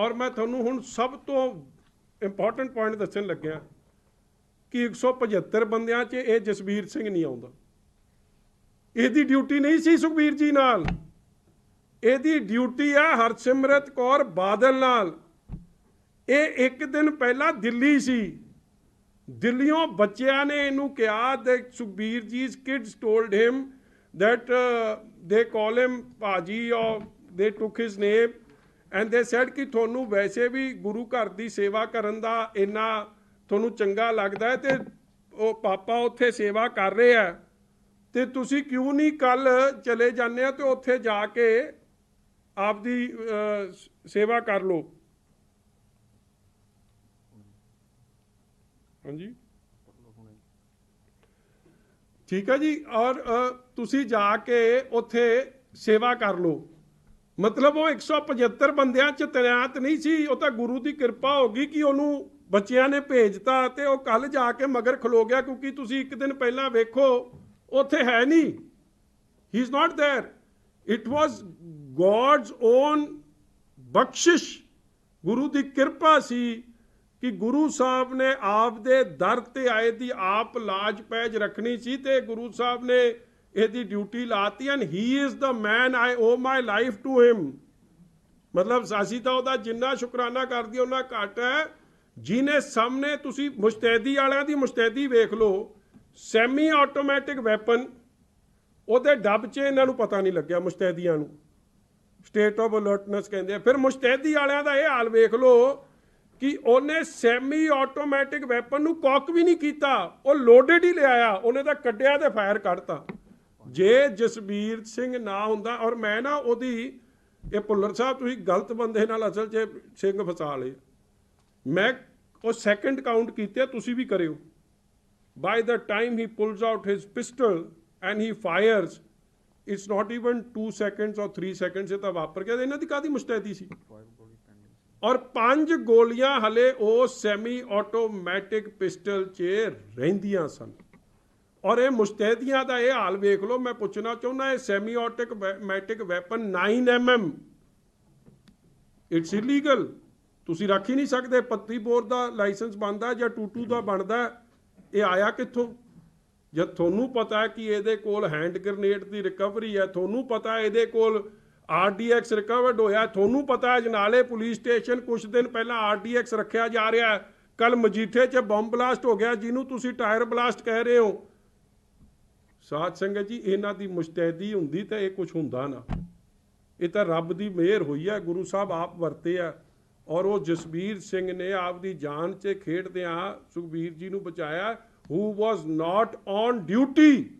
ਔਰ ਮੈਂ ਤੁਹਾਨੂੰ ਹੁਣ ਸਭ ਤੋਂ ਇੰਪੋਰਟੈਂਟ ਪੁਆਇੰਟ ਦੱਸਣ ਲੱਗਿਆ ਕਿ 175 ਬੰਦਿਆਂ 'ਚ ਇਹ ਜਸਵੀਰ ਸਿੰਘ ਨਹੀਂ ਆਉਂਦਾ। ਇਹਦੀ ਡਿਊਟੀ ਨਹੀਂ ਸੀ ਸੁਖਬੀਰ ਜੀ ਨਾਲ। ਇਹਦੀ ਡਿਊਟੀ ਆ ਹਰਸਿਮਰਤ ਕੌਰ ਬਾਦਲ ਨਾਲ। ਇਹ ਇੱਕ ਦਿਨ ਪਹਿਲਾਂ ਦਿੱਲੀ ਸੀ। ਦਿੱਲੀੋਂ ਬੱਚਿਆਂ ਨੇ ਇਹਨੂੰ ਕਿਹਾ that ਸੁਖਬੀਰ ਜੀ's kids told him ਦੈਟ ਦੇ uh, they call ਭਾਜੀ or they took his name and they said ਕਿ ਤੁਹਾਨੂੰ ਵੈਸੇ ਵੀ ਗੁਰੂ ਘਰ ਦੀ ਸੇਵਾ ਕਰਨ ਦਾ ਇੰਨਾ ਤੁਹਾਨੂੰ ਚੰਗਾ ਲੱਗਦਾ ਹੈ ਤੇ ਉਹ ਪਾਪਾ ਉੱਥੇ ਸੇਵਾ ਕਰ ਰਹੇ ਆ ਤੇ ਤੁਸੀਂ ਕਿਉਂ ਨਹੀਂ ਕੱਲ ਚਲੇ ਜਾਂਦੇ ਆ ਤੇ ਉੱਥੇ ਜਾ ਕੇ ਆਪਦੀ ਅਹ, ਸੇਵਾ ਕਰ ਲਓ ਹਾਂਜੀ ਠੀਕ ਹੈ ਜੀ ਔਰ ਤੁਸੀਂ ਜਾ ਕੇ ਉੱਥੇ ਸੇਵਾ ਕਰ ਲਓ ਮਤਲਬ ਉਹ 175 ਬੰਦਿਆਂ ਚ ਤੈਨਾਤ ਨਹੀਂ ਸੀ ਉਹ ਤਾਂ ਗੁਰੂ ਦੀ ਕਿਰਪਾ ਹੋ ਗਈ ਕਿ ਉਹਨੂੰ ਬੱਚਿਆਂ ਨੇ ਭੇਜਤਾ ਤੇ ਉਹ ਕੱਲ ਜਾ ਕੇ ਮਗਰ ਖਲੋ ਗਿਆ ਕਿਉਂਕਿ ਤੁਸੀਂ ਇੱਕ ਦਿਨ ਪਹਿਲਾਂ ਵੇਖੋ ਉੱਥੇ ਹੈ ਨਹੀਂ he is not there it was God's own ਬਖਸ਼ਿਸ਼ ਗੁਰੂ ਦੀ ਕਿਰਪਾ ਸੀ ਕਿ ਗੁਰੂ ਸਾਹਿਬ ਨੇ ਆਪ ਦੇ ਦਰ ਤੇ ਆਏ ਦੀ ਆਪ ਲਾਜ ਪੈਜ ਰੱਖਣੀ ਸੀ ਤੇ ਗੁਰੂ ਸਾਹਿਬ ਨੇ ਇਹਦੀ ਡਿਊਟੀ ਲਾਤੀ and he is the man I owe my life to him ਮਤਲਬ ਅਸੀਂ ਤਾਂ ਉਹਦਾ ਜਿੰਨਾ ਸ਼ੁਕਰਾਨਾ ਕਰਦੀ ਉਹਨਾਂ ਘੱਟ ਹੈ। ਜਿਨੇ ਸਾਹਮਣੇ ਤੁਸੀਂ ਮੁਸਤੈਦੀ ਵਾਲਿਆਂ ਦੀ ਮੁਸਤੈਦੀ ਵੇਖ ਲਓ ਸੈਮੀ ਆਟੋਮੈਟਿਕ ਵੈਪਨ ਉਹਦੇ ਡੱਬ 'ਚ ਇਹਨਾਂ ਨੂੰ ਪਤਾ ਨਹੀਂ ਲੱਗਿਆ ਮੁਸਤੈਦੀਆਂ ਨੂੰ। ਸਟੇਟ ਆਫ ਅਲਰਟਨੈਸ ਕਹਿੰਦੇ ਆ। ਫਿਰ ਮੁਸਤੈਦੀ ਵਾਲਿਆਂ ਦਾ ਇਹ ਹਾਲ ਵੇਖ ਲਓ ਕਿ ਉਹਨੇ ਸੈਮੀ ਆਟੋਮੈਟਿਕ ਵੈਪਨ ਨੂੰ ਕੌਕ ਵੀ ਨਹੀਂ ਕੀਤਾ। ਉਹ ਲੋਡਡ ਹੀ ਲਿਆਇਆ। ਉਹਨੇ ਤਾਂ ਕੱਢਿਆ ਤੇ ਫਾਇਰ ਕੱਢਤਾ। ਜੇ ਜਸਬੀਰ ਸਿੰਘ ਨਾ ਹੁੰਦਾ, ਔਰ ਮੈਂ ਨਾ ਉਹਦੀ, ਇਹ ਭੁੱਲਰ ਸਾਹਿਬ ਤੁਸੀਂ ਗਲਤ ਬੰਦੇ ਨਾਲ ਅਸਲ 'ਚ ਸਿੰਘ ਫਸਾ ਲਏ। ਮੈਂ ਉਹ ਸੈਕੰਡ ਕਾਊਂਟ ਕੀਤੇ, ਤੁਸੀਂ ਵੀ ਕਰਿਓ। By the time he pulls out his pistol and he fires it's not even 2 seconds ਔਰ 3 seconds, ਇਹ ਤਾਂ ਵਾਪਰ ਗਿਆ। ਇਹਨਾਂ ਦੀ ਕਾਦੀ ਮੁਸਤੈਦੀ ਸੀ? ਔਰ ਪੰਜ ਗੋਲੀਆਂ ਹਲੇ ਉਹ ਸੈਮੀ ਆਟੋਮੈਟਿਕ ਪਿਸਟਲ 'ਚ ਰਹਿੰਦੀਆਂ ਸਨ। ਔਰ ਇਹ ਮੁਸਤੈਦੀਆਂ ਦਾ ਇਹ ਹਾਲ ਵੇਖ ਲਓ, ਮੈਂ ਪੁੱਛਣਾ ਚਾਹੁੰਦਾ, ਇਹ semi automatic weapon 9 mm it's illegal ਤੁਸੀਂ ਰੱਖ ਹੀ ਨਹੀਂ ਸਕਦੇ, ਪੱਤੀ ਬੋਰ ਦਾ ਲਾਇਸੈਂਸ ਬਣਦਾ ਜਾਂ ਟੂਟੂ ਦਾ ਬਣਦਾ, ਇਹ ਆਇਆ ਕਿੱਥੋਂ? ਜਦ ਤੁਹਾਨੂੰ ਪਤਾ ਕਿ ਇਹਦੇ ਕੋਲ ਹੈਂਡ ਗ੍ਰਨੇਡ ਦੀ ਰਿਕਵਰੀ ਹੈ, ਤੁਹਾਨੂੰ ਪਤਾ ਇਹਦੇ ਕੋਲ ਆਰਡੀਐਕਸ ਰਿਕਵਰਡ ਹੋਇਆ, ਤੁਹਾਨੂੰ ਪਤਾ ਹੈ ਜਨਾਲੇ ਪੁਲਿਸ ਸਟੇਸ਼ਨ ਕੁਝ ਦਿਨ ਪਹਿਲਾਂ ਆਰਡੀਐਕਸ ਰੱਖਿਆ ਜਾ ਰਿਹਾ ਹੈ ਕੱਲ ਮਜੀਠੇ 'ਚ ਬੰਬ ਬਲਾਸਟ ਹੋ ਗਿਆ, ਜਿਹਨੂੰ ਤੁਸੀਂ ਟਾਇਰ ਬਲਾਸਟ ਕਹਿ ਰਹੇ ਹੋ। ਸਾਧ ਸੰਗਤ ਜੀ, ਇਹਨਾਂ ਦੀ ਮੁਸਤੈਦੀ ਹੁੰਦੀ ਤਾਂ ਇਹ ਕੁਝ ਹੁੰਦਾ ਨਾ। ਇਹ ਤਾਂ ਰੱਬ ਦੀ ਮਿਹਰ ਹੋਈ ਹੈ ਗੁਰੂ ਸਾਹਿਬ ਆਪ ਵਰਤੇ ਆ। ਔਰ ਉਹ ਜਸਬੀਰ ਸਿੰਘ ਨੇ ਆਪ ਦੀ ਜਾਨ 'ਚ ਖੇਡਦਿਆਂ ਸੁਖਬੀਰ ਜੀ ਨੂੰ ਬਚਾਇਆ। ਹੂ ਵਾਸ ਨਾਟ ਔਨ ਡਿਊਟੀ